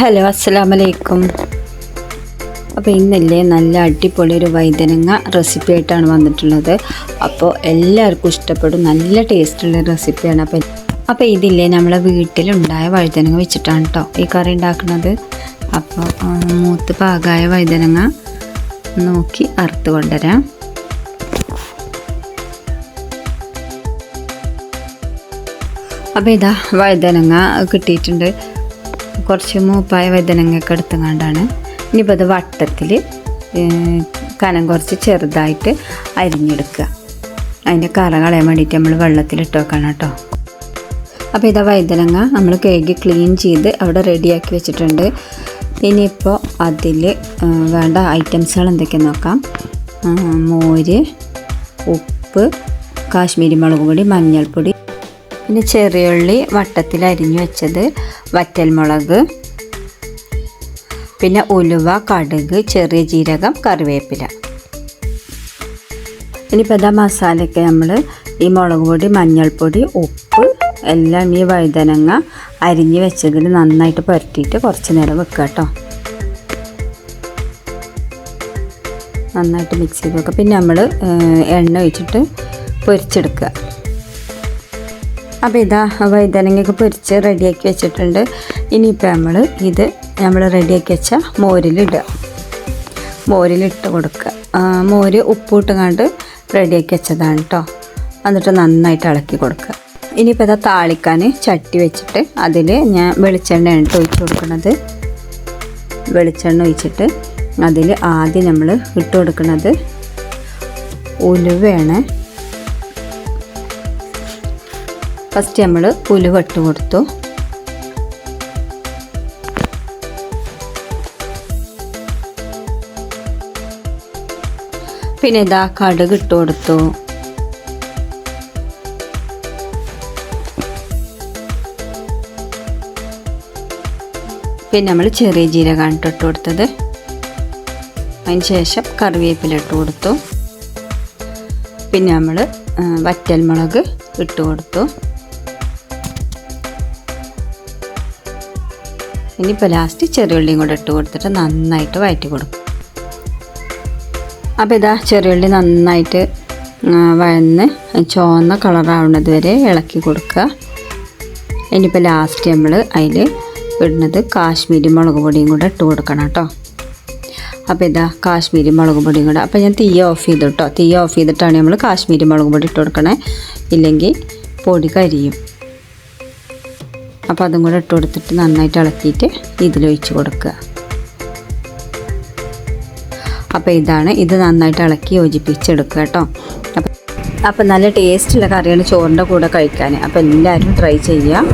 Hello അസ്സലാമു അലൈക്കും അപ്പോൾ ഇന്നല്ലേ നല്ല അടിപൊളി ഒരു വൈതനങ്ങ റെസിപ്പി ആയിട്ടാണ് വന്നിട്ടുള്ളത്. അപ്പോൾ എല്ലാവർക്കും ഇഷ്ടപ്പെടും നല്ല ടേസ്റ്റുള്ള റെസിപ്പിയാണ്. അപ്പോൾ അപ്പോൾ ഇതില്ലേ നമ്മളെ വീട്ടിലുണ്ടായ വഴുതനങ്ങ വെച്ചിട്ടാണ് കേട്ടോ ഈ കറി ഉണ്ടാക്കുന്നത്. അപ്പോൾ മൂത്ത് പാകമായ വഴുതനങ്ങ നോക്കി അറുത്ത് കൊണ്ടുവരാം. അപ്പോൾ ഇതാ വഴുതനങ്ങ കിട്ടിയിട്ടുണ്ട്. കുറച്ച് മൂപ്പായ വഴുതനങ്ങയൊക്കെ എടുത്തുകൊണ്ടാണ് ഇനിയിപ്പോൾ അത് വട്ടത്തിൽ കനം കുറച്ച് ചെറുതായിട്ട് അരിഞ്ഞെടുക്കുക. അതിന്റെ കറ കളയാൻ വേണ്ടിയിട്ട് നമ്മൾ വെള്ളത്തിലിട്ട് വെക്കണം കേട്ടോ. അപ്പോൾ ഇതാ വൈതനങ്ങ നമ്മൾ കഴുകി ക്ലീൻ ചെയ്ത് അവിടെ റെഡിയാക്കി വെച്ചിട്ടുണ്ട്. ഇനിയിപ്പോൾ അതിൽ വേണ്ട ഐറ്റംസുകൾ എന്തൊക്കെയാണെന്ന് നോക്കാം. മോര് ഉപ്പ് കാശ്മീരി മുളക് പൊടി മഞ്ഞൾപ്പൊടി പിന്നെ ചെറിയുള്ളി വട്ടത്തിൽ അരിഞ്ഞു വെച്ചത് വറ്റൽമുളക് പിന്നെ ഉലുവ കടുക് ചെറിയ ജീരകം കറിവേപ്പില. ഇനിയിപ്പോൾ ഇതാ മസാലയൊക്കെ നമ്മൾ ഈ മുളക് പൊടി മഞ്ഞൾപ്പൊടി ഉപ്പ് എല്ലാം ഈ വഴുതനങ്ങ അരിഞ്ഞ് വെച്ചതിൽ നന്നായിട്ട് പുരട്ടിയിട്ട് കുറച്ച് നേരം വെക്കുക കേട്ടോ. നന്നായിട്ട് മിക്സ് ചെയ്ത് വെക്കുക. പിന്നെ നമ്മൾ എണ്ണ ഒഴിച്ചിട്ട് പൊരിച്ചെടുക്കുക. അപ്പോൾ ഇതാ വൈതനങ്ങയൊക്കെ പൊരിച്ച് റെഡിയാക്കി വെച്ചിട്ടുണ്ട്. ഇനിയിപ്പോൾ നമ്മൾ ഇത് നമ്മൾ റെഡിയാക്കി വെച്ച മോരിലിടുക മോരിലിട്ട് കൊടുക്കുക മോര് ഉപ്പിട്ടങ്ങാണ്ട് റെഡിയാക്കി വെച്ചതാണ് കേട്ടോ എന്നിട്ട് നന്നായിട്ട് ഇളക്കി കൊടുക്കുക ഇനിയിപ്പോൾ ഇതാ താളിക്കാൻ ചട്ടി വെച്ചിട്ട് അതിൽ ഞാൻ വെളിച്ചെണ്ണയാണ് ഒഴിച്ച് കൊടുക്കുന്നത് വെളിച്ചെണ്ണ ഒഴിച്ചിട്ട് അതിൽ ആദ്യം നമ്മൾ ഇട്ട് കൊടുക്കുന്നത് ഉലുവയാണ് ഫസ്റ്റ് നമ്മൾ ഉലുവ ഇട്ട് കൊടുത്തു. പിന്നെ ഇതാ കടുക് ഇട്ട് കൊടുത്തു. പിന്നെ നമ്മൾ ചെറിയ ജീരകമാണ് ട്ടോ ഇട്ട് കൊടുത്തത്. അതിന് ശേഷം കറിവേപ്പില ഇട്ട് കൊടുത്തു. പിന്നെ നമ്മൾ വറ്റൽമുളക് ഇട്ട് കൊടുത്തു. ഇനിയിപ്പോൾ ലാസ്റ്റ് ചെറിയുള്ളിയും കൂടെ ഇട്ട് കൊടുത്തിട്ട് നന്നായിട്ട് വഴറ്റി കൊടുക്കും. അപ്പോൾ ഇതാ ചെറിയുള്ളി നന്നായിട്ട് വഴന്ന് ചുവന്ന കളറാവുന്നത് വരെ ഇളക്കി കൊടുക്കുക. ഇനിയിപ്പോൾ ലാസ്റ്റ് നമ്മൾ അതിൽ ഇടുന്നത് കാശ്മീരി മുളക് പൊടിയും കൂടെ ഇട്ട് കൊടുക്കണം കേട്ടോ. അപ്പോൾ ഇതാ കാശ്മീരി മുളക് പൊടിയും കൂടെ അപ്പോൾ ഞാൻ തീ ഓഫ് ചെയ്തു കേട്ടോ. തീ ഓഫ് ചെയ്തിട്ടാണ് നമ്മൾ കാശ്മീരി മുളക് പൊടി ഇട്ട് കൊടുക്കണേ. ഇല്ലെങ്കിൽ പൊടി കരിയും. അപ്പോൾ അതും കൂടെ ഇട്ട് കൊടുത്തിട്ട് നന്നായിട്ട് ഇളക്കിയിട്ട് ഇതിലൊഴിച്ച് കൊടുക്കുക. അപ്പോൾ ഇതാണ് ഇത് നന്നായിട്ട് ഇളക്കി യോജിപ്പിച്ചെടുക്കുക കേട്ടോ. അപ്പം അപ്പം നല്ല ടേസ്റ്റുള്ള കറിയാണ് ചോറിന്റെ കൂടെ കഴിക്കാൻ. അപ്പോൾ എല്ലാവരും ട്രൈ ചെയ്യുക.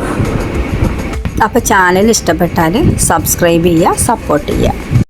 അപ്പോൾ ചാനൽ ഇഷ്ടപ്പെട്ടാൽ സബ്സ്ക്രൈബ് ചെയ്യുക സപ്പോർട്ട് ചെയ്യുക.